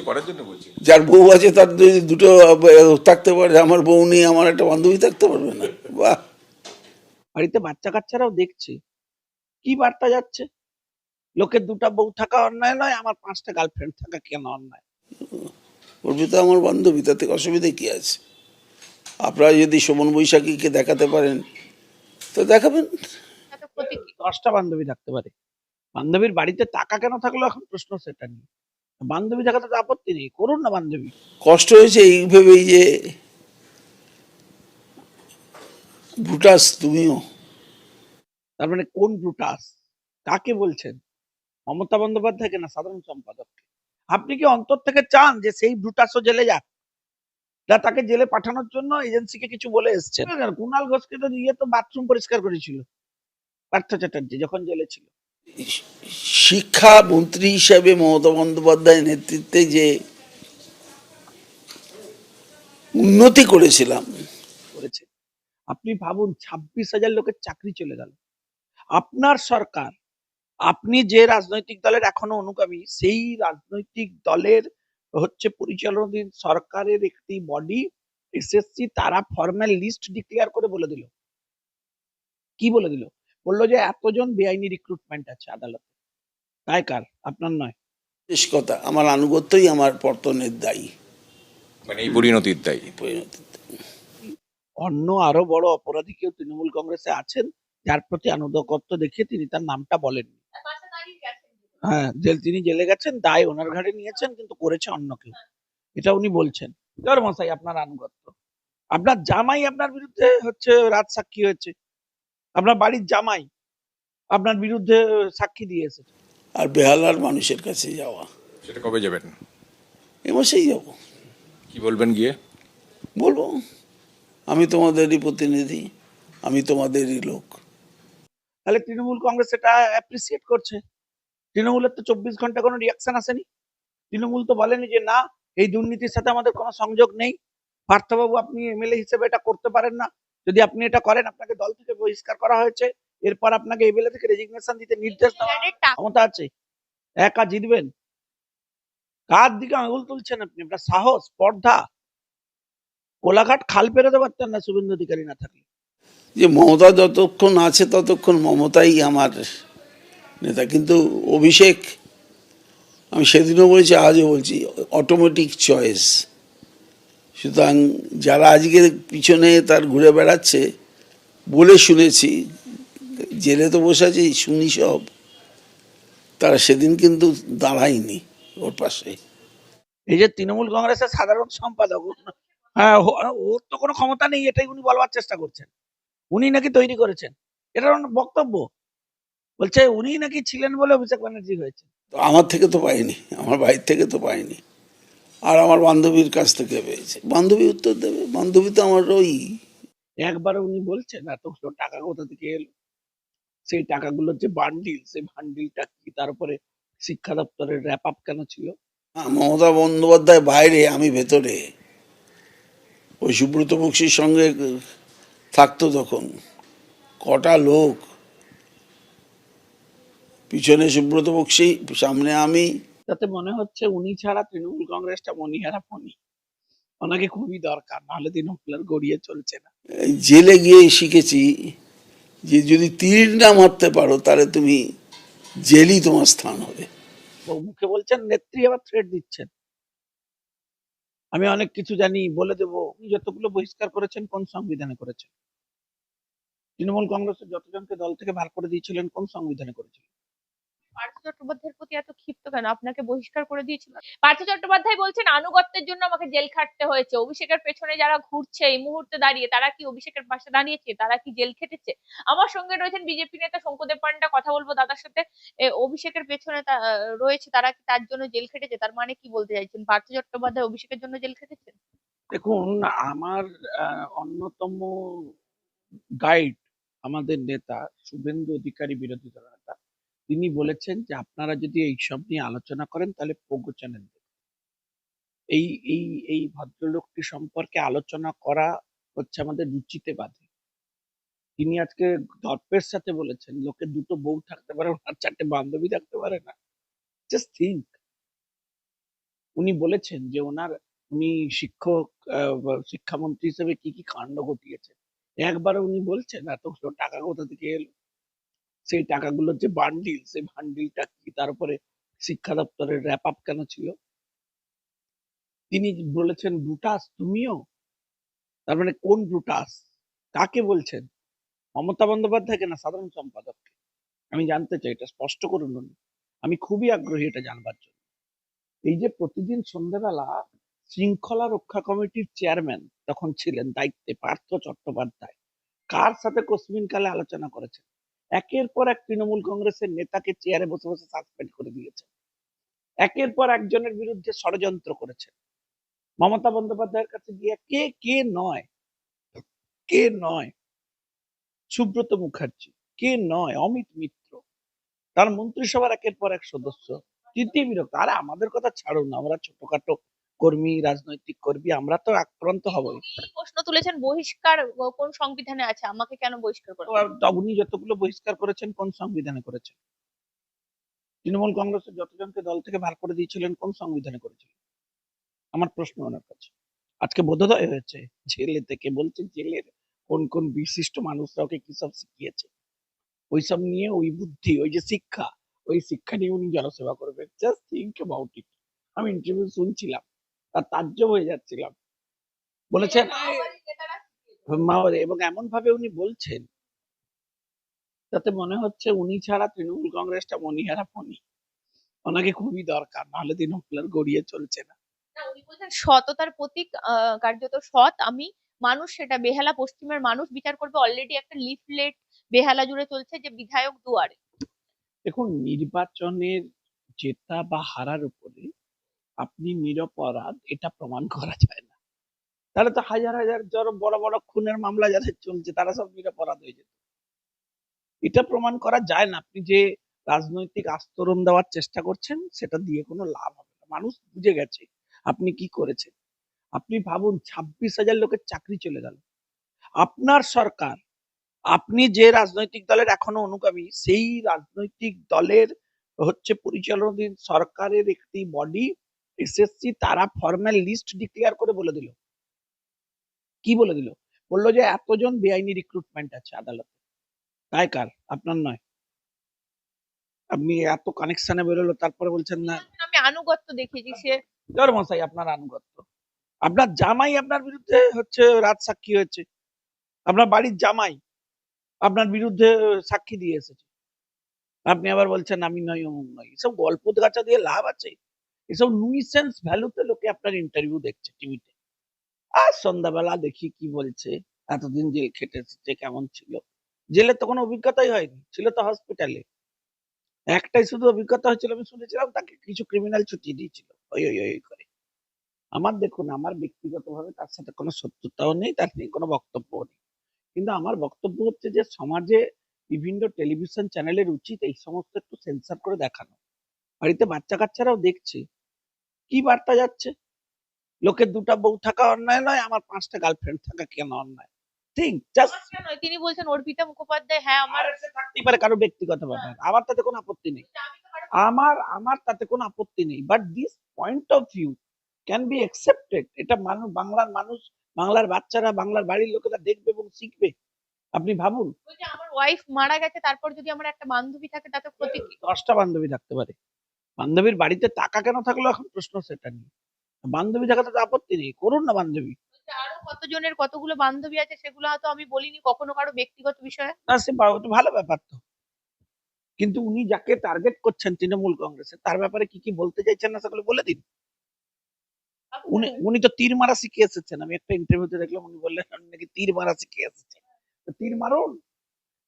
কিছু করার জন্য বলছি। যার বউ আছে তার যদি দুটো থাকতে পারে আমার বউ নেই আমার একটা বান্ধবী থাকতে পারবে না। বাহ। বাড়িতে বাচ্চা কাচ্চারাও দেখছে। কি বার্তা যাচ্ছে? লোকের দুটা বউ থাকা অন্যায় নয় আমার পাঁচটা গার্লফ্রেন্ড থাকা কেন অন্যায়? বলবি তো আমার বান্ধবী তাতে অসুবিধা কি আছে? আপনারা যদি শোভন বৈশাখীকে দেখাতে পারেন তো দেখাবেন? দশটা বান্ধবী থাকতে পারে। বান্ধবীর বাড়িতে টাকা কেন থাকল এখন? প্রশ্ন সেটা নিয়ে। বান্ধবী থাকাতে তো আপত্তি নেই করুন না বান্ধবী। কষ্ট হয়েছে এই ভেবেই যে ভুটাস তুমিও। তার মানে কোন ব্রুটাস? কাকে বলছেন? মমতা বন্দ্যোপাধ্যায়কে না সাধারণ সম্পাদককে? আপনি কি অন্তর থেকে চান যে সেই ব্রুটাসও জেলে যাক? না তাকে জেলে পাঠানোর জন্য এজেন্সিকে কিছু বলে এসছেন? কুণাল ঘোষকে তো ইয়ে তো বাথরুম পরিষ্কার করেছিল। পার্থ চ্যাটার্জি যখন জেলে ছিল। শিক্ষা মন্ত্রী হিসাবে মমতা বন্দ্যোপাধ্যায়ের নেতৃত্বে যে উন্নতি করেছিলাম, করেছে। আপনি ভাবুন, ছাব্বিশ হাজার লোকের চাকরি চলে গেল। আপনার সরকার, আপনি যে রাজনৈতিক দলের এখনও অনুগামী, সেই রাজনৈতিক দলের হচ্ছে পরিচালনাধীন সরকারের একটি বডি এসএসসি তারা ফর্মাল লিস্ট ডিক্লেয়ার করে বলে দিল। কি বলে দিল? বলল যে এতজন বেআইনি রিক্রুটমেন্ট আছে আদালতে। তাই কার? আপনার নয়। শেষ কথা। আমার আনুগত্যই আমার পর্তনের দায়ী। মানে এই পরিণতির দায়ী। পরিণতিতে অন্য আরও বড় অপরাধী কেউ তৃণমূল কংগ্রেসে আছেন যার প্রতি আনুগত্য দেখিয়ে তিনি তার নামটা বলেননি। হ্যাঁ জেল তিনি জেলে গেছেন দায় ওনার ঘাড়ে নিয়েছেন কিন্তু করেছে অন্য কেউ। এটা উনি বলছেন। জোর মশাই আপনার আনুগত্য। আপনার জামাই আপনার বিরুদ্ধে হচ্ছে রাত সাক্ষী হয়েছে। আপনার বাড়ির জামাই আপনার বিরুদ্ধে সাক্ষী দিয়ে এসেছে। আর বেহালার মানুষের কাছে যাওয়া। সেটা কবে যাবেন? এ মাসেই যাব। কি বলবেন গিয়ে? বলব আমি তোমাদেরই প্রতিনিধি আমি তোমাদেরই লোক। তাহলে তৃণমূল কংগ্রেস এটা অ্যাপ্রিসিয়েট করছে। তৃণমূলের তো চব্বিশ ঘণ্টা কোনো রিয়াকশন আসেনি। তৃণমূল তো বলেনি যে না এই দুর্নীতির সাথে আমাদের কোনো সংযোগ নেই। পার্থবাবু আপনি এমএলএ হিসেবে এটা করতে পারেন না। যদি আপনি এটা করেন আপনাকে দল থেকে বহিষ্কার করা হয়েছে। এরপর আপনাকে এমএলএ থেকে রেজিগনেশন দিতে নির্দেশ দেওয়া ক্ষমতা আছে। একা জিতবেন। কার দিকে আঙুল তুলছেন আপনি? আপনার সাহস স্পর্ধা? কোলাঘাট খাল পেরোতে পারতেন না শুভেন্দু অধিকারী না থাকলে। যে মমতা যতক্ষণ আছে ততক্ষণ মমতাই আমার নেতা। কিন্তু অভিষেক আমি সেদিনও বলেছি আজও বলছি অটোমেটিক চয়েস সুতরাং যারা আজকে পিছনে তার ঘুরে বেড়াচ্ছে বলে শুনেছি জেলে তো বসে আছে শুনি সব তারা সেদিন কিন্তু দাঁড়ায়নি ওর পাশে। এই যে তৃণমূল কংগ্রেসের সাধারণ সম্পাদক হ্যাঁ ওর তো কোনো ক্ষমতা নেই এটাই উনি বলবার চেষ্টা করছেন। উনি নাকি তৈরি করেছেন এটা বক্তব্য। বলছে উনি নাকি ছিলেন বলে অভিষেক ব্যানার্জি হয়েছে তো আমার থেকে তো পাইনি আমার ভাইয়ের থেকে তো পাইনি। আর আমার বান্ধবীর কাছ থেকে পেয়েছে। বান্ধবী উত্তর দেবে। বান্ধবী তো আমার ওই একবার উনি বলছেন এতগুলো টাকা কোথা থেকে এলো? সেই টাকাগুলোর যে বান্ডিল সেই বান্ডিলটা কি? তারপরে শিক্ষা দপ্তরের র্যাপ আপ কেন ছিল? মমতা বন্দ্যোপাধ্যায় বাইরে আমি ভেতরে। ওই সুব্রত বক্সির সঙ্গে থাকতো তখন। কটা লোক। পিছনে সুব্রত বক্সি সামনে আমি। তাতে মনে হচ্ছে উনি ছাড়া তৃণমূল কংগ্রেসটা মনিহারা ফনি। ওনাকে খুবই দরকার নাহলে তৃণমূল আর গড়িয়ে চলছে না। জেলে গিয়ে শিখেছি যে যদি তীর না মারতে পারো তাহলে তুমি জেলই তোমার স্থান হবে। মুখে বলছেন নেত্রী আবার থ্রেট দিচ্ছেন। আমি অনেক কিছু জানি বলে দেবো। উনি যতগুলো বহিষ্কার করেছেন কোন সংবিধানে করেছেন? তৃণমূল কংগ্রেসের যতজনকে দল থেকে বার করে দিয়েছিলেন কোন সংবিধানে করেছিলেন? পার্থ চট্টোপাধ্যায়ের প্রতি এত ক্ষিপ্ত কেন? আপনাকে বহিষ্কার করে দিয়েছিল পার্থ চট্টোপাধ্যায় বলছেন, আনুগত্যের জন্য আমাকে জেল খাটতে হয়েছে। অভিষেকের পেছনে যারা ঘুরছে এই মুহূর্তে দাঁড়িয়ে, তারা কি অভিষেকের পাশে দাঁড়িয়েছে? তারা কি জেল খেটেছে? আমার সঙ্গে রয়েছেন বিজেপি নেতা শঙ্কুদেব পান্ডা। কথা বলব দাদার সাথে। অভিষেকের পেছনে রয়েছে, তারা কি তার জন্য জেল খেটেছে? তার মানে কি বলতে চাইছেন? পার্থ চট্টোপাধ্যায় অভিষেকের জন্য জেল খেটেছেন? দেখুন, আমার অন্যতম গাইড আমাদের নেতা, শুভেন্দু অধিকারী বিরোধী দল। তিনি বলেছেন যে, আপনারা যদি এইসব নিয়ে আলোচনা করেন, তাহলে পোগো চ্যানেল এই এই এই ভদ্রলোকটি সম্পর্কে আলোচনা করা হচ্ছে আমাদের রুচিতে বাধে। তিনি আজকে দর্পের সাথে বলেছেন, লোকে দুটো বউ থাকতে পারে, ওনার চারটে বান্ধবী থাকতে পারে না। জাস্ট থিঙ্ক উনি বলেছেন যে, ওনার, উনি শিক্ষক শিক্ষামন্ত্রী হিসেবে কি কি কাণ্ড ঘটিয়েছেন একবার উনি বলছেন, এত টাকা কোথা থেকে এলো? সেই টাকাগুলোর যে বান্ডিল সেই বান্ডিলটা কি? তারপরে শিক্ষা দপ্তরের র্যাপ আপ কেন ছিল? তিনি বলেছেন ব্রুটাস তুমিও? তার মানে কোন ব্রুটাস কাকে বলছেন? মমতা বন্দ্যোপাধ্যায়কে না সাধারণ সম্পাদককে? আমি জানতে চাই, এটা স্পষ্ট করুন উনি। আমি খুবই আগ্রহী এটা জানবার জন্য। এই যে প্রতিদিন সন্ধ্যাবেলা শৃঙ্খলা রক্ষা কমিটির চেয়ারম্যান তখন ছিলেন দায়িত্বে পার্থ চট্টোপাধ্যায়। কার সাথে কসমিন কালে আলোচনা করেছেন? একের পর এক তৃণমূল কংগ্রেসের নেতাকে চেয়ারে বসে বসে সাসপেন্ড করে দিয়েছে। একের পর একজনের বিরুদ্ধে ষড়যন্ত্র করেছেন মমতা বন্দ্যোপাধ্যায়ের কাছে গিয়ে কে কে নয়? কে নয়? সুব্রত মুখার্জি, কে নয়? অমিত মিত্র। তার মন্ত্রিসভার একের পর এক সদস্য। তৃতীয় বিরক্ত আরে আমাদের কথা ছাড়ুন আমরা ছোটখাটো কর্মী রাজনৈতিক কর্মী আমরা তো আক্রান্ত হবই। প্রশ্ন তুলেছেন বহিষ্কার কোন সংবিধানে আছে আমাকে কেন বহিষ্কার করে উনি যতগুলো বহিষ্কার করেছেন কোন সংবিধানে করেছেন? তৃণমূল কংগ্রেসের যতজনকে দল থেকে বার করে দিয়েছিলেন কোন সংবিধানে করেছিলেন? আমার প্রশ্ন ওনার কাছে। আজকে বোধোদয় হয়েছে জেলে থেকে বলছে জেলের কোন কোন বিশিষ্ট মানুষরা ওকে কি সব শিখিয়েছে? ওইসব নিয়ে ওই বুদ্ধি ওই যে শিক্ষা ওই শিক্ষা নিয়ে উনি জনসেবা করবেন জাস্ট থিঙ্ক অ্যাবাউট ইট আমি ইন্টারভিউ শুনছিলাম। আর তাজ্জব হয়ে যাচ্ছিলাম। বলেছেন মাওবাদী এবং এমন ভাবে উনি বলছেন তাতে মনে হচ্ছে উনি ছাড়া তৃণমূল কংগ্রেসটা মনিহারা ফনি ওনাকে খুবই দরকার নাহলে তৃণমূল আর গড়িয়ে চলছে না। সততার প্রতীক কার্যত সৎ। আমি মানুষ সেটা বেহালা পশ্চিমের মানুষ বিচার করবে অলরেডি একটা লিফলেট বেহালা জুড়ে চলছে যে বিধায়ক দুয়ারে। দেখুন নির্বাচনের জেতা বা হারার উপরে আপনি নিরপরাধ, এটা প্রমাণ করা যায় না। তাহলে তো হাজার হাজার যার বড় বড় খুনের মামলা যাদের চলছে, তারা সব নিরপরাধ হয়ে যেত। এটা প্রমাণ করা যায় না। আপনি যে রাজনৈতিক আস্তরণ দেওয়ার চেষ্টা করছেন, সেটা দিয়ে কোনো লাভ হবে না। মানুষ বুঝে গেছে আপনি কি করেছেন। আপনি ভাবুন, ছাব্বিশ হাজার লোকের চাকরি চলে গেল। আপনার সরকার, আপনি যে রাজনৈতিক দলের এখনও অনুগামী, সেই রাজনৈতিক দলের হচ্ছে পরিচালনাধীন সরকারের একটি বডি এসএসসি তারা ফর্মাল লিস্ট ডিক্লেয়ার করে বলে দিল। কি বলে দিল? বলল যে এতজন বেআইনি রিক্রুটমেন্ট আছে আদালতে। তাই কার? আপনার নয়। আপনি এত কানেকশনে বেরোলো তারপরে বলছেন না। আমি আনুগত্য দেখিয়েছি সে ধর মশাই আপনার আনুগত্য। আপনার জামাই আপনার বিরুদ্ধে হচ্ছে রাত সাক্ষী হয়েছে। আপনার বাড়ির জামাই আপনার বিরুদ্ধে সাক্ষী দিয়ে এসেছে। আপনি আবার বলছেন আমি নই অমুক নই। এসব গল্প গাছা দিয়ে লাভ আছে? এসব নুইসেন্স ভ্যালুতে লোকে আপনার ইন্টারভিউ দেখছে টিভিতে আর সন্ধ্যাবেলা দেখি কি বলছে, এতদিন জেল খেটে এসেছে কেমন ছিল। জেলে তো কোনো অভিজ্ঞতাই হয়নি, ছিল তো হসপিটালে একটাই শুধু অভিজ্ঞতা হয়েছিল, আমি শুনেছিলাম তাকে কিছু ক্রিমিনাল ছুটিয়ে দিয়েছিল। ওই ওই ওই করে। আমার দেখুন, আমার ব্যক্তিগতভাবে তার সাথে কোনো শত্রুতাও নেই, তার নিয়ে কোনো বক্তব্য নেই। কিন্তু আমার বক্তব্য হচ্ছে যে, সমাজে বিভিন্ন টেলিভিশন চ্যানেলের উচিত এই সমস্ত একটু সেন্সার করে দেখানো। বাড়িতে বাচ্চা কাচ্চারাও দেখছে। কি বার্তা যাচ্ছে? লোকের দুটা বউ থাকা অন্যায় নয় আমার পাঁচটা গার্লফ্রেন্ড থাকা কেন অন্যায়? জাস্ট তিনি বলছেন অর্পিতা মুখোপাধ্যায় হ্যাঁ আমার থাকতেই পারে কারও ব্যক্তিগত ব্যাপার আমার তাতে কোনো আপত্তি নেই। আমার আমার তাতে কোনো আপত্তি নেই। But this point of view can be accepted এটা মানুষ বাংলার মানুষ বাংলার বাচ্চারা বাংলার বাড়ির লোকেরা দেখবে এবং শিখবে। আপনি ভাবুন। আমার ওয়াইফ মারা গেছে তারপর যদি আমার একটা বান্ধবী থাকে তাতে ক্ষতি কি? দশটা বান্ধবী থাকতে পারে। বান্ধবীর বাড়িতে টাকা কেন থাকল এখন? প্রশ্ন সেটা নিয়ে। বান্ধবী থাকাতে তো আপত্তি নেই করুন না বান্ধবী। আরও কতজনের কতগুলো বান্ধবী আছে সেগুলো হয়তো আমি বলিনি কখনো কারও ব্যক্তিগত বিষয়ে। না সে ভালো ব্যাপার তো। কিন্তু উনি যাকে টার্গেট করছেন তৃণমূল কংগ্রেসে তার ব্যাপারে কি কি বলতে চাইছেন না সেগুলো বলে দিন। উনি উনি তো তীর মারা শিখে এসেছেন। আমি একটা ইন্টারভিউতে দেখলাম উনি বললেন নাকি তীর মারা শিখে এসেছেন? তো তীর মারুন।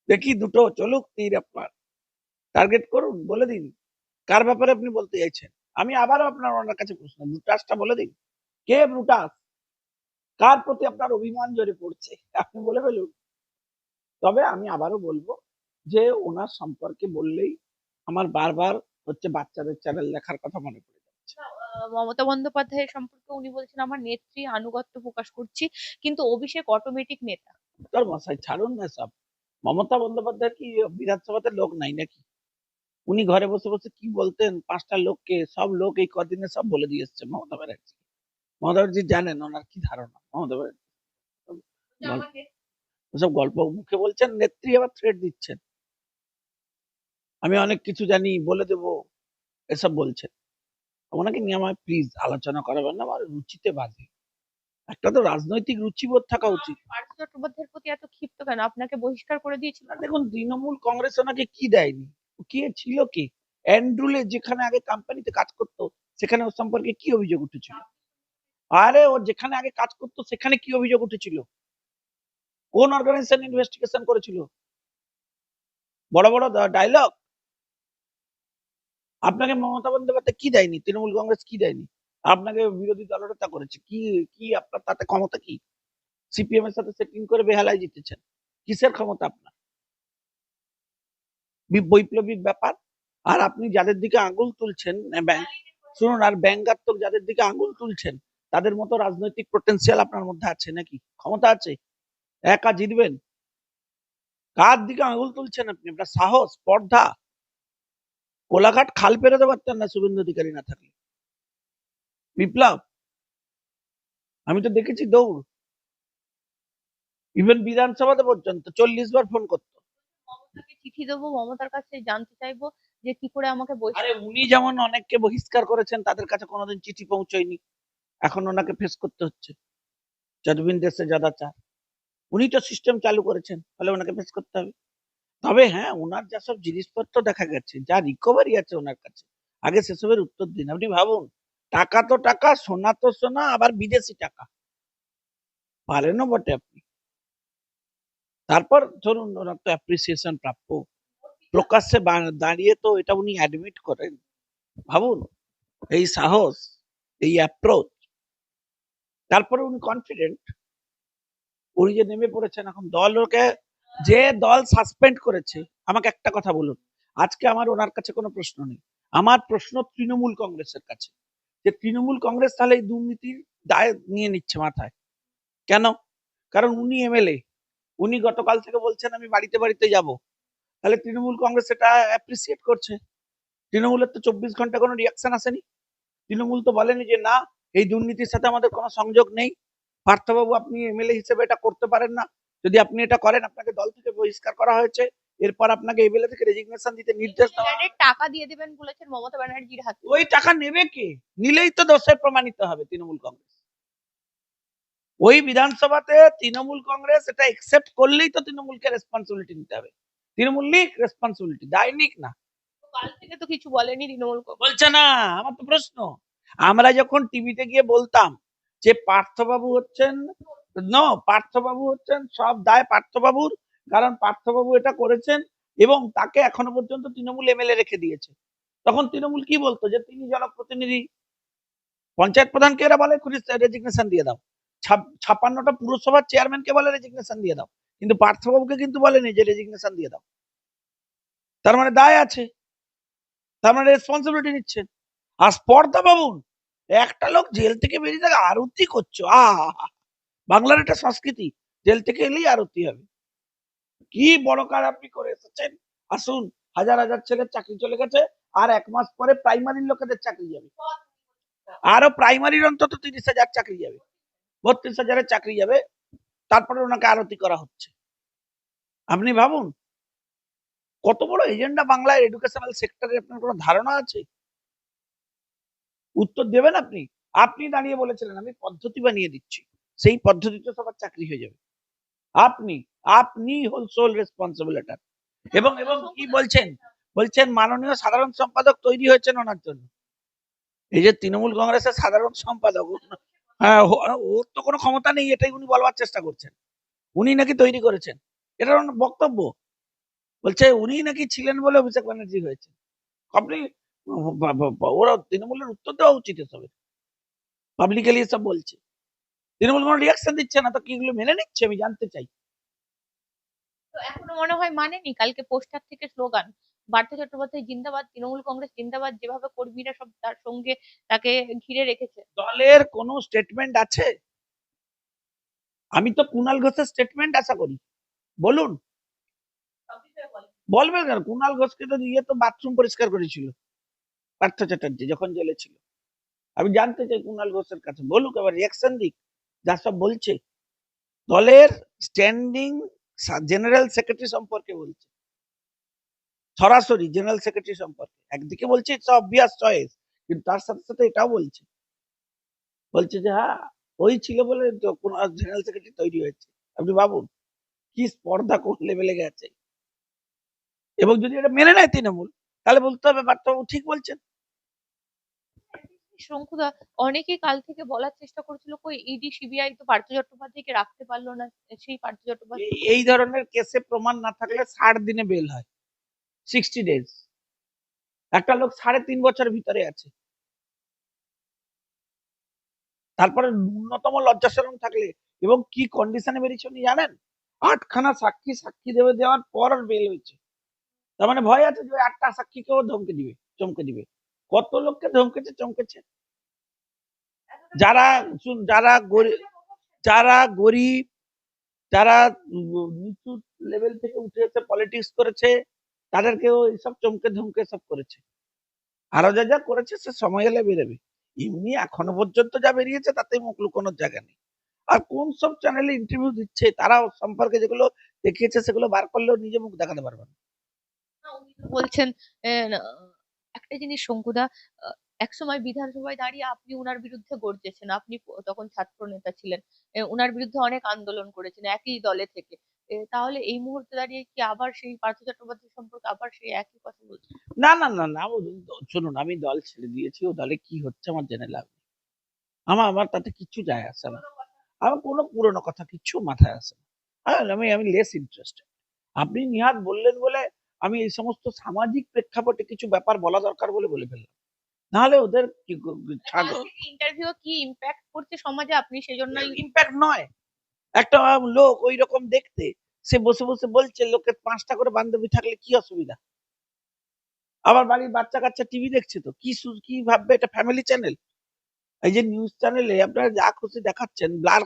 দেখি দুটো চলুক তীর আপনার। টার্গেট করুন বলে দিন। কার ব্যাপারে আপনি বলতে চাইছেন? আমি আবারও আপনার ওনার কাছে প্রশ্ন ব্রুটাসটা বলে দিন। কে ব্রুটাস কার প্রতি আপনার অভিমান জোরে পড়ছে? আপনি বলে ফেলুন। তবে আমি আবারও বলব যে ওনার সম্পর্কে বললেই আমার বারবার হচ্ছে বাচ্চাদের চ্যানেল দেখার কথা মনে পড়ে যাচ্ছে। মমতা বন্দ্যোপাধ্যায়ের সম্পর্কে উনি বলছেন আমার নেত্রী আনুগত্য প্রকাশ করছি কিন্তু অভিষেক অটোমেটিক নেতা। তোর মশাই ছাড়ুন না সব। মমতা বন্দ্যোপাধ্যায় কি বিধানসভাতে লোক নাই নাকি? উনি ঘরে বসে বসে কি বলতেন? পাঁচটা লোককে সব লোক এই কদিনে সব বলে দিয়ে এসছে মমতা ব্যানার্জি। মমতা ব্যানার্জি জানেন ওনার কি ধারণা? মমতা ব্যানার্জি ওসব গল্প মুখে বলছেন নেত্রী আবার থ্রেট দিচ্ছেন। আমি অনেক কিছু জানি বলে দেব এসব বলছেন। ওনাকে নিয়ে আমার প্লিজ আলোচনা করাবেন না আমার রুচিতে বাজে। একটা তো রাজনৈতিক রুচিবোধ থাকা উচিত। পার্থ চট্টোপাধ্যায়ের প্রতি এত ক্ষিপ্ত কেন? আপনাকে বহিষ্কার করে দিয়েছিল। দেখুন তৃণমূল কংগ্রেস ওনাকে কি দেয়নি? কে ছিল কি? অ্যান্ড্রুলে যেখানে আগে কোম্পানিতে কাজ করতো, সেখানে ওর সম্পর্কে কি অভিযোগ উঠেছিল? আরে, ও যেখানে আগে কাজ করতো, সেখানে কি অভিযোগ উঠেছিল? কোন অর্গানাইজেশন ইনভেস্টিগেশন করেছিল? বড় বড় ডায়লগ আপনাকে মমতা বন্দ্যোপাধ্যায় কি দেয়নি? তৃণমূল কংগ্রেস কি দেয়নি? আপনাকে বিরোধী দলনেতা করেছে, কি কি আপনার তাতে ক্ষমতা কি? সিপিএম এর সাথে সেটিং করে বেহালায় জিতেছেন, কিসের ক্ষমতা আপনার? বৈপ্লবিক ব্যাপার। আর আপনি যাদের দিকে আঙ্গুল তুলছেন শুনুন, আর ব্যঙ্গাত্মক যাদের দিকে আঙ্গুল তুলছেন, তাদের মতো রাজনৈতিক পোটেনশিয়াল আপনার মধ্যে আছে নাকি? ক্ষমতা আছে? একা জিতবেন? কার দিকে আঙুল তুলছেন আপনি? আপনার সাহস, স্পর্ধা? কোলাঘাট খাল পেরোতে পারতেন না শুভেন্দু অধিকারী না থাকলে। বিপ্লব, আমি তো দেখেছি দৌড়। ইভেন বিধানসভাতে পর্যন্ত চল্লিশ বার ফোন করতো মমতাকে চিঠি দেবো, মমতার কাছে জানতে চাইব যে কি করে আমাকে বহিষ্কার আরে উনি যেমন অনেককে বহিষ্কার করেছেন, তাদের কাছে কোনোদিন চিঠি পৌঁছয়নি। এখন ওনাকে ফেস করতে হচ্ছে। যতদিন দেশে যাদা চার উনি তো সিস্টেম চালু করেছেন, ফলে ওনাকে ফেস করতে হবে। তবে হ্যাঁ ওনার যা সব জিনিসপত্র দেখা গেছে, যা রিকভারি আছে ওনার কাছে, আগে সেসবের উত্তর দিন। আপনি ভাবুন, টাকা তো টাকা, সোনা তো সোনা, আবার বিদেশি টাকা। পারেনও বটে আপনি। তারপর ধরুন ওনার তো অ্যাপ্রিসিয়েশন প্রাপ্য। প্রকাশ্যে দাঁড়িয়ে তো এটা উনি অ্যাডমিট করেন। ভাবুন, এই সাহস, এই অ্যাপ্রোচ তারপরে উনি কনফিডেন্ট উনি যে নেমে পড়েছেন, এখন দল ওকে, যে দল সাসপেন্ড করেছে, আমাকে একটা কথা বলুন। আজকে আমার ওনার কাছে কোনো প্রশ্ন নেই। আমার প্রশ্ন তৃণমূল কংগ্রেসের কাছে। যে তৃণমূল কংগ্রেস তাহলে এই দুর্নীতির দায় নিয়ে নিচ্ছে মাথায়। কেন? কারণ উনি এমএলএ। উনি গতকাল থেকে বলছেন আমি বাড়িতে বাড়িতে যাব। তাহলে তৃণমূল কংগ্রেস এটা অ্যাপ্রিসিয়েট করছে। তৃণমূলের তো চব্বিশ ঘণ্টা কোনো রিয়াকশন আসেনি। তৃণমূল তো বলেনি যে না এই দুর্নীতির সাথে আমাদের কোনো সংযোগ নেই। পার্থবাবু আপনি এমএলএ হিসেবে এটা করতে পারেন না। যদি আপনি এটা করেন আপনাকে দল থেকে বহিষ্কার করা হয়েছে। এরপর আপনাকে এমএলএ থেকে রেজিগনেশন দিতে নির্দেশ দেওয়া টাকা দিয়ে দেবেন বলেছেন মমতা ব্যানার্জির হাতে। ওই টাকা নেবে কে? নিলেই তো দোষে প্রমাণিত হবে তৃণমূল কংগ্রেস। ওই বিধানসভাতে তৃণমূল কংগ্রেস এটা একসেপ্ট করলেই তো তৃণমূলকে রেসপন্সিবিলিটি নিতে হবে। তৃণমূল নিক রেসপন্সিবিলিটি দায় নিক না। কাল থেকে তো কিছু বলেনি তৃণমূল। বলছে না আমার তো প্রশ্ন। আমরা যখন টিভিতে গিয়ে বলতাম যে পার্থবাবু হচ্ছেন ন পার্থবাবু হচ্ছেন সব দায় পার্থবাবুর কারণ পার্থবাবু এটা করেছেন এবং তাকে এখনও পর্যন্ত তৃণমূল এমএলএ রেখে দিয়েছে। তখন তৃণমূল কি বলতো? যে তিনি জনপ্রতিনিধি। পঞ্চায়েত প্রধানকে এরা বলে রেজিগনেশন দিয়ে দাও। ছাপ্পান্নটা পুরসভার চেয়ারম্যানকে বলে রেজিগনেশন দিয়ে দাও। কিন্তু পার্থবাবুকে কিন্তু বলেনি যে রেজিগনেশন দিয়ে দাও। তার মানে দায় আছে। তার মানে রেসপন্সিবিলিটি নিচ্ছেন আর স্পর্ধা বাবুন একটা লোক জেল থেকে বেরিয়ে থাকে আরতি করছ। আহা বাংলার একটা সংস্কৃতি, জেল থেকে এলেই আরতি হবে। কি বড় কাজ আপনি করে এসেছেন। আসুন, হাজার হাজার ছেলের চাকরি চলে গেছে, আর এক মাস পরে প্রাইমারির লোকেদের চাকরি যাবে। আরও প্রাইমারির অন্তত তিরিশ হাজার চাকরি যাবে। বত্রিশ হাজারের চাকরি যাবে, তারপরে ওনাকে আরতি করা হচ্ছে। আপনি ভাবুন, কত বড় এজেন্ডা বাংলায় এডুকেশনাল সেক্টরে আপনার কোনো ধারণা আছে? উত্তর দেবেন আপনি। আপনি দাঁড়িয়ে বলেছিলেন, আমি পদ্ধতি বানিয়ে দিচ্ছি। সেই পদ্ধতিতে সবার চাকরি হয়ে যাবে। আপনি আপনি হোল সোল রেসপন্সিবল এটার এবং এবং কি বলছেন? বলছেন মাননীয় সাধারণ সম্পাদক তৈরি হয়েছেন ওনার জন্য। এই যে তৃণমূল কংগ্রেসের সাধারণ সম্পাদক ওর তো কোনো ক্ষমতা নেই, এটাই উনি বলবার চেষ্টা করছেন। উনি নাকি তৈরি করেছেন। এটা ওনার বক্তব্য। বলছে, উনি নাকি ছিলেন বলে অভিষেক ব্যানার্জি হয়েছে আপনি ওরা তৃণমূলের উত্তর দেওয়া উচিত এসবে। পাবলিকালি এসব বলছে। তৃণমূল কোনো রিয়াকশন দিচ্ছে না, তো কি এগুলো মেনে নিচ্ছে? আমি জানতে চাই। এখনও মনে হয় মানেনি, কালকে পোস্টার থেকে স্লোগান পার্থ চট্টোপাধ্যায় জিন্দাবাদ, তৃণমূল কংগ্রেস জিন্দাবাদ, যেভাবে কর্মীরা সব তার সঙ্গে তাকে ঘিরে রেখেছে। দলের কোনো স্টেটমেন্ট আছে? আমি তো কুণাল ঘোষের স্টেটমেন্ট আশা করি। বলুন। বলবেন কেন? কুণাল ঘোষকে তো ইয়ে তো বাথরুম পরিষ্কার করেছিল, পার্থ চ্যাটার্জি, যখন জেলে ছিল। আমি জানতে চাই কুনাল ঘোষের কাছে। বলুক এবার রিয়াকশন দিক, যা সব বলছে। দলের স্ট্যান্ডিং জেনারেল সেক্রেটারি সম্পর্কে বলছে। সরাসরি জেনারেল সেক্রেটারি সম্পর্কে। একদিকে বলছে ইটস অবভিয়াস চয়েস কিন্তু তার সাথে সাথে এটাও বলছে। বলছে যে হ্যাঁ ওই ছিল বলে কোন জেনারেল সেক্রেটারি তৈরি হয়েছে। আপনি ভাবুন কি স্পর্ধা কোন লেভেলে গেছে? এবং যদি এটা মেনে নেয় তৃণমূল তাহলে বলতে হবে পার্থবাবু ঠিক বলছেন। শঙ্কুদা অনেকেই কাল থেকে বলার চেষ্টা করেছিল কই ইডি সিবিআই তো পার্থ চট্টোপাধ্যায়কে রাখতে পারল না সেই পার্থ চট্টোপাধ্যায় এই- এই ধরনের কেসে প্রমাণ না থাকলে ষাট দিনে বেল হয়। সিক্সটি ডেজ একটা লোক সাড়ে তিন বছর ভিতরে আছে। তারপরে ন্যূনতম লজ্জাশরম থাকলে এবং কি কন্ডিশনে বেরিয়েছে উনি জানেন? আটখানা সাক্ষী সাক্ষী দেবে দেওয়ার পর বেল হয়েছে। তার মানে ভয় আছে যে আটটা সাক্ষীকেও ধমকে দিবে, চমকে দিবে। কত লোককে ধমকেছে, চমকেছে? যারা যারা গরিব যারা গরিব, যারা নিচু লেভেল থেকে উঠে এসে পলিটিক্স করেছে তাদেরকেও এইসব চমকে ধমকে সব করেছে। আরও যা যা করেছে সে সময় এলে বেরোবে। এমনি এখনও পর্যন্ত যা বেরিয়েছে তাতে মুখ লুকোনোর জায়গা নেই। আর কোন সব চ্যানেলে ইন্টারভিউ দিচ্ছে তারা সম্পর্কে যেগুলো দেখিয়েছে সেগুলো বার করলেও নিজে মুখ দেখাতে পারবে না। বলছেন একটা জিনিস শঙ্কুদা একসময় বিধানসভায় দাঁড়িয়ে আপনি উনার বিরুদ্ধে গর্জেছেন। আপনি তখন ছাত্র নেতা ছিলেন। এ, উনার বিরুদ্ধে অনেক আন্দোলন করেছেন একই দলে থেকে। তাহলে এই মুহূর্তে দাঁড়িয়ে কি আবার সেই পার্থ চট্টোপাধ্যায় সম্পর্কে আবার সেই একই কথা বলছেন না না না না শুনুন আমি দল ছেড়ে দিয়েছি ও দলে কি হচ্ছে আমার জেনে লাভ আমার আমার তাতে কিচ্ছু যায় আসে না। আমার কোনো পুরনো কথা কিচ্ছু মাথায় আসে না। আমি আমি লেস ইন্টারেস্টেড আপনি নিহাত বললেন বলে আমি এই সমস্ত সামাজিক প্রেক্ষাপটে কিছু ব্যাপার বলা দরকার বলে বলে ফেললাম। নাহলে ওদের ইন্টারভিউ কি ইম্প্যাক্ট করছে সমাজে আপনি সেই জন্য ইম্প্যাক্ট নয়। একটা লোক ওই রকম দেখতে সে বসে বসে বলছে লোকের পাঁচটা করে বান্ধবী থাকলে কি অসুবিধা? আবার বাড়ির বাচ্চা কাচ্চা টিভি দেখছে তো কি কি ভাববে এটা ফ্যামিলি চ্যানেল এই যে নিউজ চ্যানেলে আপনারা যা খুশি দেখাচ্ছেন ব্লার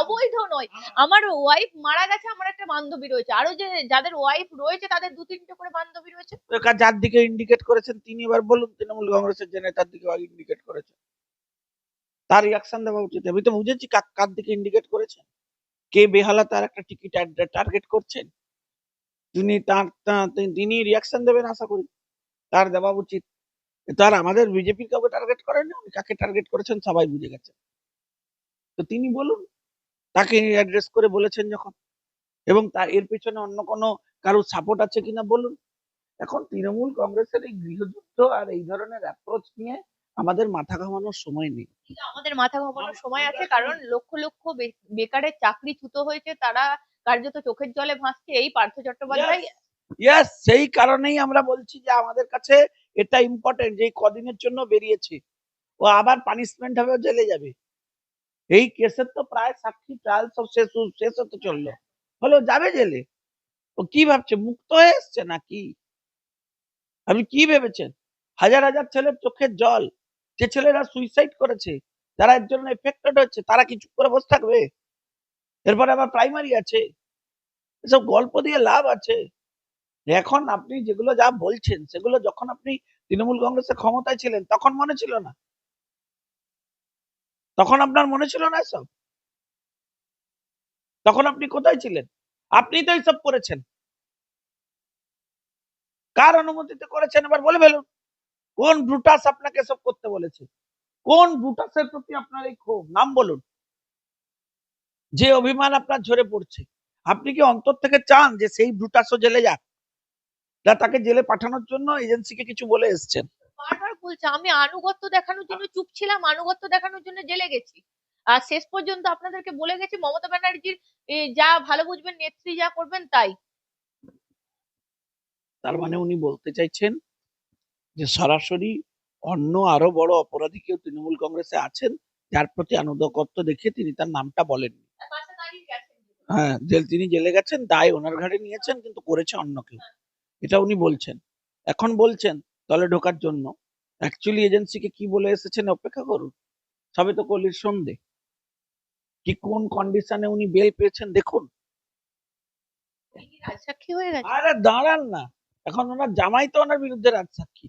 অবৈধ নয়। আমার ওয়াইফ মারা গেছে আমার একটা বান্ধবী রয়েছে। আরও যে যাদের ওয়াইফ রয়েছে তাদের দু তিনটে করে বান্ধবী রয়েছে। যার দিকে ইন্ডিকেট করেছেন তিনি এবার বলুন তৃণমূল কংগ্রেসের যে নেতার দিকে ইন্ডিকেট করেছেন। তার রিয়াকশন দেওয়া উচিত। আমি তো বুঝেছি কার দিকে ইন্ডিকেট করেছেন। কে বেহালা তার একটা টিকিট টার্গেট করছেন। তিনি তার তিনি রিয়াকশন দেবেন আশা করি। তার দেওয়া উচিত। তার আমাদের বিজেপির কাউকে টার্গেট করেন না উনি কাকে টার্গেট করেছেন সবাই বুঝে গেছে। তো তিনি বলুন, তাকে অ্যাড্রেস করে বলেছেন যখন। এবং তার এর পেছনে অন্য কোনো কারোর সাপোর্ট আছে কিনা বলুন। এখন তৃণমূল কংগ্রেসের এই গৃহযুদ্ধ আর এই ধরনের অ্যাপ্রোচ নিয়ে আমাদের মাথা ঘামানোর সময় নেই। আমাদের মাথা ঘামানোর সময় আছে কারণ লক্ষ লক্ষ বেকারের চাকরি চ্যুত হয়েছে তারা কার্যত চোখের জলে ভাসছে এই পার্থ চট্টোপাধ্যায় ইয়েস সেই কারণেই আমরা বলছি যে আমাদের কাছে এটা ইম্পর্টেন্ট যে কদিনের জন্য বেরিয়েছে। ও আবার পানিশমেন্ট হবে জেলে যাবে। এই কেসের তো প্রায় সাক্ষী ট্রায়াল সব শেষ শেষ হতে চলল। হলো যাবে জেলে? ও কি ভাবছে মুক্ত হয়ে এসছে নাকি? আপনি কি ভেবেছেন? হাজার হাজার ছেলের চোখের জল। যে ছেলেরা সুইসাইড করেছে, যারা এর জন্য এফেক্টেড হচ্ছে, তারা কি চুপ করে বসে থাকবে? এরপরে আবার প্রাইমারি আছে। এসব গল্প দিয়ে লাভ আছে। এখন আপনি যেগুলো যা বলছেন, সেগুলো যখন আপনি তৃণমূল কংগ্রেসের ক্ষমতায় ছিলেন, তখন মনে ছিল না। তখন আপনার মনে ছিল না এসব? তখন আপনি কোথায় ছিলেন? আপনি তো এইসব করেছেন। কার অনুমতিতে করেছেন? এবার বলে ফেলুন। কোন ব্রুটাস আপনাকে সব করতে বলেছে? কোন ব্রুটাসের প্রতি আপনার এই ক্ষোভ? নাম বলুন। যে অভিমান আপনার ঝরে পড়ছে। আপনি কি অন্তর থেকে চান যে সেই ব্রুটাসও জেলে যাক? না তাকে জেলে পাঠানোর জন্য এজেন্সিকে কিছু বলে এসছেন। বারবার বলছে আমি আনুগত্য দেখানোর জন্য চুপ ছিলাম আনুগত্য দেখানোর জন্য জেলে গেছি। আর শেষ পর্যন্ত আপনাদেরকে বলে গেছি মমতা ব্যানার্জির যা ভালো বুঝবেন নেত্রী যা করবেন তাই। তার মানে উনি বলতে চাইছেন যে সরাসরি অন্য আরও বড় অপরাধী কেউ তৃণমূল কংগ্রেসে আছেন যার প্রতি আনুগত্য দেখিয়ে তিনি তার নামটা বলেননি। হ্যাঁ জেল তিনি জেলে গেছেন দায় ওনার ঘাড়ে নিয়েছেন কিন্তু করেছে অন্য কেউ। এটা উনি বলছেন। এখন বলছেন দলে ঢোকার জন্য। অ্যাকচুয়ালি এজেন্সিকে কি বলে এসেছেন অপেক্ষা করুন। সবে তো কলির সন্ধে। কি কোন কন্ডিশনে উনি বেল পেয়েছেন দেখুন। আরে দাঁড়ান না। এখন ওনার জামাই তো ওনার বিরুদ্ধে রাজসাক্ষী।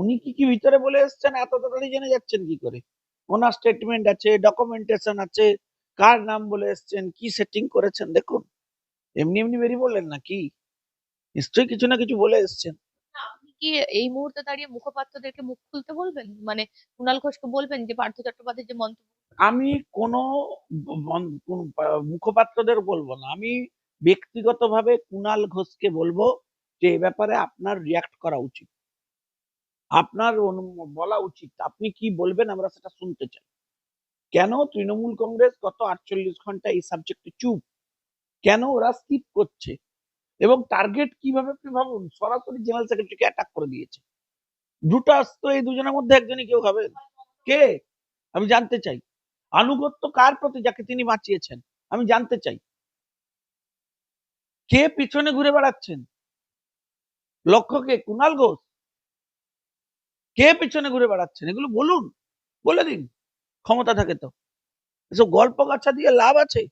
উনি কি কি ভিতরে বলে এসছেন? এত তাড়াতাড়ি জেনে যাচ্ছেন কি করে? ওনার স্টেটমেন্ট আছে ডকুমেন্টেশন আছে কার নাম বলে এসছেন কি সেটিং করেছেন দেখুন। এমনি এমনি বেরিয়ে বললেন না কি নিশ্চয়ই কিছু না কিছু বলে এসছেন। কি এই মুহূর্তে দাঁড়িয়ে মুখপাত্রদেরকে মুখ খুলতে বলবেন? মানে কুণাল ঘোষকে বলবেন যে পার্থ চট্টোপাধ্যায় যে মন্তব্য? আমি কোনো কোন মুখপাত্রদের বলব না। আমি ব্যক্তিগতভাবে কুনাল ঘোষকে বলব যে এ ব্যাপারে আপনার রিয়াক্ট করা উচিত। আপনার বলা উচিত। আপনি কি বলবেন আমরা সেটা শুনতে চাই। কেন তৃণমূল কংগ্রেস গত আটচল্লিশ ঘণ্টা এই সাবজেক্টে চুপ? কেন ওরা স্কিপ করছে? এবং টার্গেট কীভাবে আপনি ভাবুন সরাসরি জেনারেল সেক্রেটারিকে অ্যাটাক করে দিয়েছে। ব্রুটাস এই দুজনের মধ্যে একজনই কেউ হবে? কে? আমি জানতে চাই। আনুগত্য কার প্রতি যাকে তিনি বাঁচিয়েছেন? আমি জানতে চাই। কে পিছনে ঘুরে বেড়াচ্ছেন? লক্ষ্য কে? কুনাল ঘোষ? কে পিছনে ঘুরে বেড়াচ্ছেন? এগুলো বলুন, বলে দিন। ক্ষমতা থাকে তো। এসব গল্প গাছা দিয়ে লাভ আছে।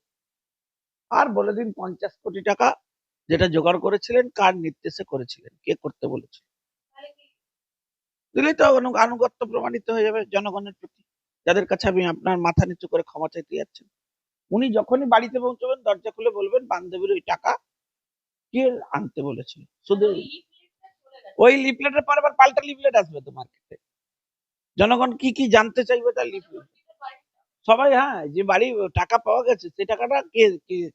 আর বলে দিন পঞ্চাশ কোটি টাকা যেটা জোগাড় করেছিলেন, কার নির্দেশে করেছিলেন? কে করতে বলেছে? দিলেই তো আনুগত্য প্রমাণিত হয়ে যাবে জনগণের প্রতি। যাদের কাছে আমি আপনার মাথা নিচু করে ক্ষমা চাইতে যাচ্ছেন। উনি যখনই বাড়িতে পৌঁছবেন, দরজা খুলে বলবেন, বান্ধবীর ওই টাকা কে আনতে বলেছিল শুধু ওই লিফলেটের পর আবার পাল্টা লিফলেট আসবে তো মার্কেটে জনগণ কি কি জানতে চাইবে তার লিফলেট সবাই হ্যাঁ যে বাড়ি টাকা পাওয়া গেছে, সেই টাকাটা কে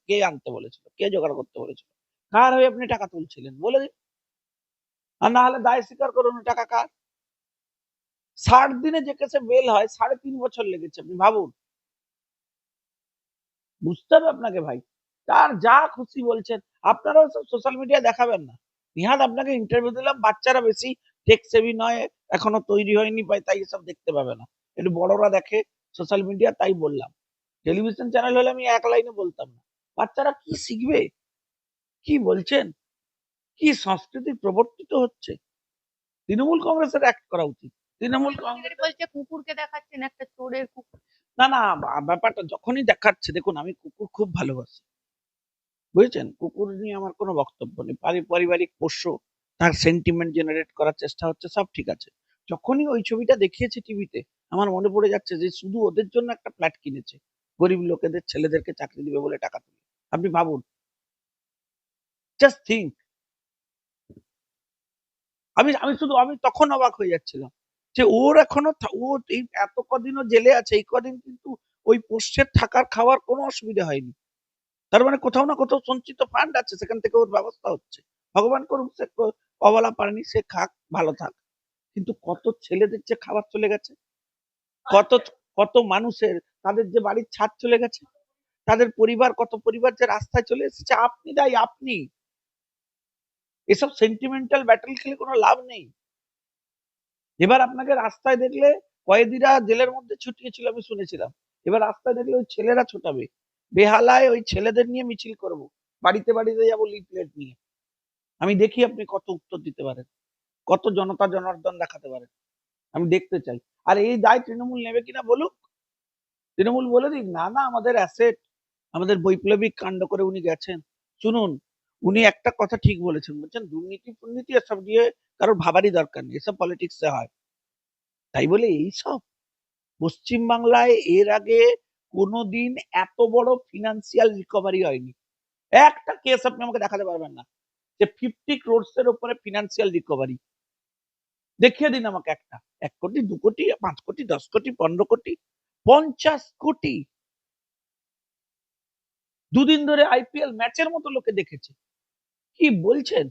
কে আনতে বলেছিল? কে জোগাড় করতে বলেছিল? কার হয়ে আপনি টাকা তুলছিলেন? বলে দিন। আর না হলে দায় স্বীকার করুন টাকা কার? ষাট দিনে যে কেসে বেল হয়, সাড়ে তিন বছর লেগেছে, আপনি ভাবুন। বুঝতে হবে আপনাকে ভাই। তার যা খুশি বলছেন, আপনারাও সব সোশ্যাল মিডিয়া দেখাবেন না। নিহাত আপনাকে ইন্টারভিউ দিলাম বাচ্চারা বেশি টেক সেভি নয় এখনও তৈরি হয়নি পাই তাই সব দেখতে পাবে না। একটু বড়রা দেখে সোশ্যাল মিডিয়া তাই বললাম। টেলিভিশন চ্যানেল হলে আমি এক লাইনে বলতাম না। বাচ্চারা কি শিখবে? কি বলছেন? কি সংস্কৃতি প্রবর্তিত হচ্ছে? তৃণমূল কংগ্রেসের অ্যাক্ট করা উচিত। তৃণমূল কংগ্রেস বলছে কুকুরকে দেখাচ্ছেন একটা চোরের কুকুর। না না ব্যাপারটা যখনই দেখাচ্ছে দেখুন আমি কুকুর খুব ভালোবাসি। বুঝেছেন? কুকুর নিয়ে আমার কোনো বক্তব্য নেই। পারিবারিক পোষ্য, তার সেন্টিমেন্ট জেনারেট করার চেষ্টা হচ্ছে, সব ঠিক আছে। যখনই ওই ছবিটা দেখিয়েছে টিভিতে আমার মনে পড়ে যাচ্ছে যে শুধু ওদের জন্য একটা ফ্ল্যাট কিনেছে। গরিব লোকেদের, ছেলেদেরকে চাকরি দিবে বলে টাকা তুলে। আপনি ভাবুন। জাস্ট থিঙ্ক আমি আমি শুধু, আমি তখন অবাক হয়ে যাচ্ছিলাম যে ওর এখনও ও এই এত কদিনও জেলে আছে, এই কদিন কিন্তু ওই পোস্টের থাকার, খাওয়ার কোনো অসুবিধা হয়নি। তার মানে কোথাও না কোথাও সঞ্চিত ফান্ড আছে, সেখান থেকে ওর ব্যবস্থা হচ্ছে। ভগবান করুক সে অবলা পারেনি, সে খাক, ভালো থাক। কিন্তু কত ছেলেদের যে খাবার চলে গেছে? কত কত মানুষের, তাদের যে বাড়ির ছাদ চলে গেছে? তাদের পরিবার, কত পরিবার যে রাস্তায় চলে এসেছে? আপনি দায়ী, আপনি। এসব সেন্টিমেন্টাল ব্যাটল খেলে কোনো লাভ নেই। এবার আপনাকে রাস্তায় দেখলে কয়েদিরা জেলের মধ্যে ছুটিয়েছিল, আমি শুনেছিলাম। এবার রাস্তায় দেখলে ওই ছেলেরা ছোটাবে। বেহালায় ওই ছেলেদের নিয়ে মিছিল করব। বাড়িতে বাড়িতে যাব লিফলেট নিয়ে। আমি দেখি আপনি কত উত্তর দিতে পারেন। কত জনতা জনার্দন দেখাতে পারেন। আমি দেখতে চাই। আর এই দায় তৃণমূল নেবে কিনা বলুক? তৃণমূল বলে দিক, না না, আমাদের অ্যাসেট আমাদের বৈপ্লবিক কাণ্ড করে উনি গেছেন। শুনুন, উনি একটা কথা ঠিক বলেছেন, বলছেন দুর্নীতি ফুর্নীতি এসব দিয়ে কারোর ভাবারই দরকার নেই, এসব পলিটিক্সে হয়। তাই বলে এইসব? পশ্চিম বাংলায় এর আগে কোনোদিন এত বড় ফিনান্সিয়াল রিকভারি হয়নি। একটা কেস আপনি আমাকে দেখাতে পারবেন না, যে ফিফটি ক্রোডস এর উপরে ফিনান্সিয়াল রিকভারি দেখিয়ে দিন আমাকে একটা। এক কোটি, দু কোটি, পাঁচ কোটি, দশ কোটি, পনেরো কোটি, পঞ্চাশ কোটি। দুদিন ধরে আইপিএল ম্যাচের মতো লোকে দেখেছে। কি বলছেন?